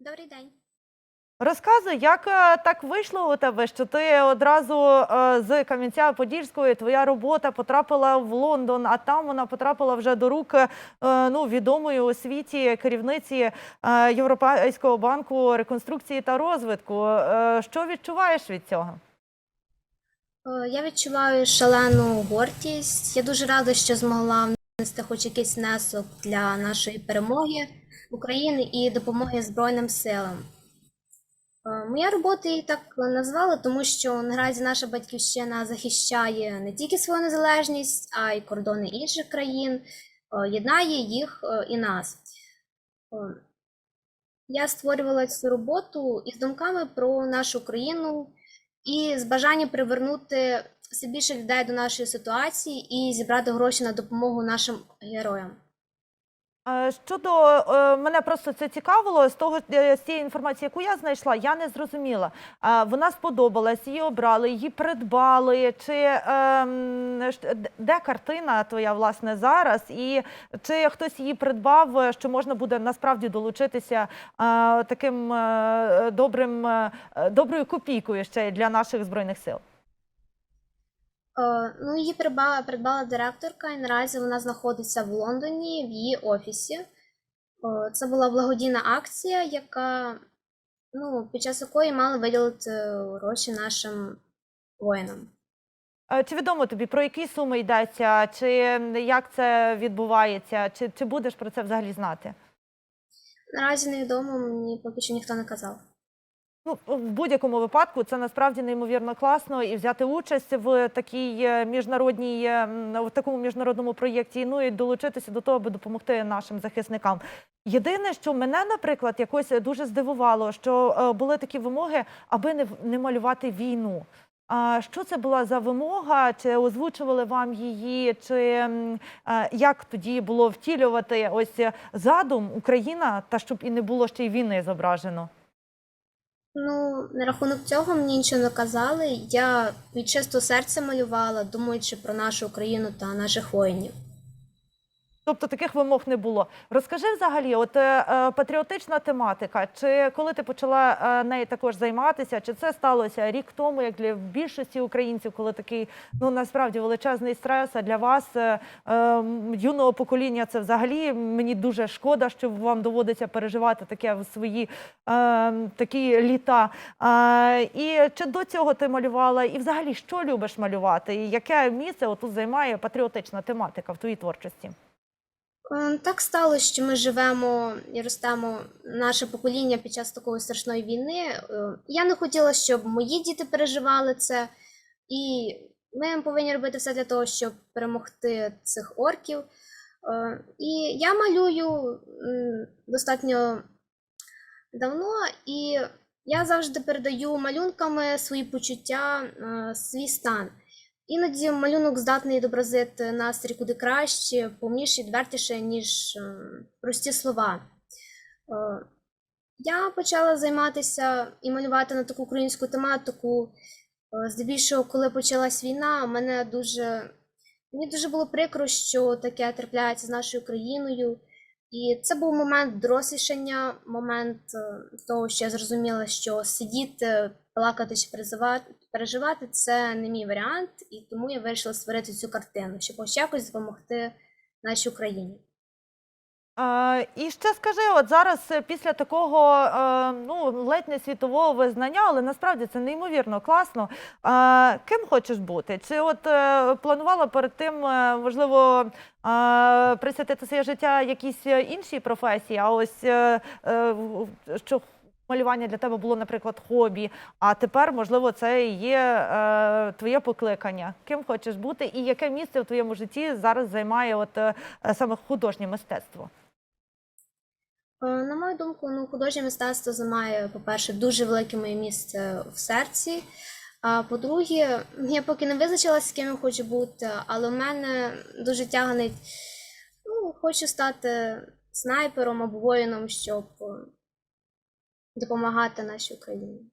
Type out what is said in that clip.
Добрий день. Розказуй, як е, так вийшло у тебе, що ти одразу е, з Кам'янця-Подільської твоя робота потрапила в Лондон, а там вона потрапила вже до рук е, ну, відомої у світі керівниці Європейського банку реконструкції та розвитку. Що відчуваєш від цього? Я відчуваю шалену гордість. Я дуже рада, що змогла внести хоч якийсь внесок для нашої перемоги України і допомоги Збройним силам. Е, Моя робота її так назвала, тому що наразі наша батьківщина захищає не тільки свою незалежність, а й кордони інших країн, е, єднає їх е, і нас. Я створювала цю роботу із думками про нашу країну і з бажанням привернути все більше людей до нашої ситуації і зібрати гроші на допомогу нашим героям. Е, Щодо е, мене просто це цікавило з того е, з цієї інформації, яку я знайшла, я не зрозуміла. Вона сподобалась, її обрали, її придбали. Чи ем, де картина твоя власне зараз? І чи хтось її придбав, що можна буде насправді долучитися таким добрим доброю копійкою ще для наших збройних сил? Е, Ну, її придбала, придбала директорка, і наразі вона знаходиться в Лондоні в її офісі. Е, Це була благодійна акція, яка, ну, під час якої мали виділити гроші нашим воїнам. Е, Чи відомо тобі про які суми йдеться, чи як це відбувається, чи, чи будеш про це взагалі знати? Наразі невідомо, мені поки що ніхто не казав. Ну, в будь-якому випадку це насправді неймовірно класно і взяти участь в такій е, міжнародній е, в такому міжнародному проєкті. Ну і долучитися до того, аби допомогти нашим захисникам. Єдине, що мене, наприклад, якось дуже здивувало, що е, були такі вимоги, аби не не малювати війну. А що це була за вимога? Чи озвучували вам її? Чи як тоді було втілювати ось задум Україна, та щоб і не було ще й війни зображено? Ну, на рахунок цього мені нічого не казали. Я від чистого серця малювала, думаючи про нашу Україну та наших воїнів. Тобто таких вимог не було. Розкажи взагалі, от е, е, патріотична тематика, чи коли ти почала е, нею також займатися, чи це сталося рік тому, як для більшості українців, коли такий ну насправді величезний стрес, а для вас е, е, юного покоління це взагалі мені дуже шкода, що вам доводиться переживати таке в свої е, такі літа. Е, і чи до цього ти малювала? І взагалі що любиш малювати? І яке місце отут займає патріотична тематика в твоїй творчості? Е, Так сталося, що ми живемо і ростемо наше покоління під час такої страшної війни. Е, Я не хотіла, щоб мої діти переживали це, і ми повинні робити все для того, щоб перемогти цих орків. Е, І я малюю достатньо давно, і я завжди передаю малюнками свої почуття, свій стан. Іноді малюнок здатний відобразити настрій куди краще, повніше, відвертіше, ніж е, прості слова. Е, Я почала займатися і малювати на таку українську тематику. е, Здебільшого, коли почалась війна, мене дуже мені дуже було прикро, що таке трапляється з нашою країною. І це був момент дорослішання, момент е, того, що я зрозуміла, що сидіти, плакати чи переживати, переживати це не мій варіант, і тому я вирішила створити цю картину, щоб хоч якось допомогти нашій Україні. І ще скажи, от зараз е, після такого е, ну ледь не світового визнання, але насправді це неймовірно класно. Ким хочеш бути? Чи от е, планувала перед тим, е, можливо, присвятити своє життя якійсь іншій професії? А ось що малювання для тебе було, наприклад, хобі, а тепер, можливо, це є твоє покликання. Ким хочеш бути, і яке місце в твоєму житті зараз займає от саме художнє мистецтво? Е, На мою думку, ну, художнє мистецтво займає, по-перше, дуже велике моє місце в серці. А по-друге, я поки не визначилася, з ким я хочу бути, але в мене дуже тягнеть, ну, хочу стати снайпером або воїном, щоб е, допомагати нашій Україні.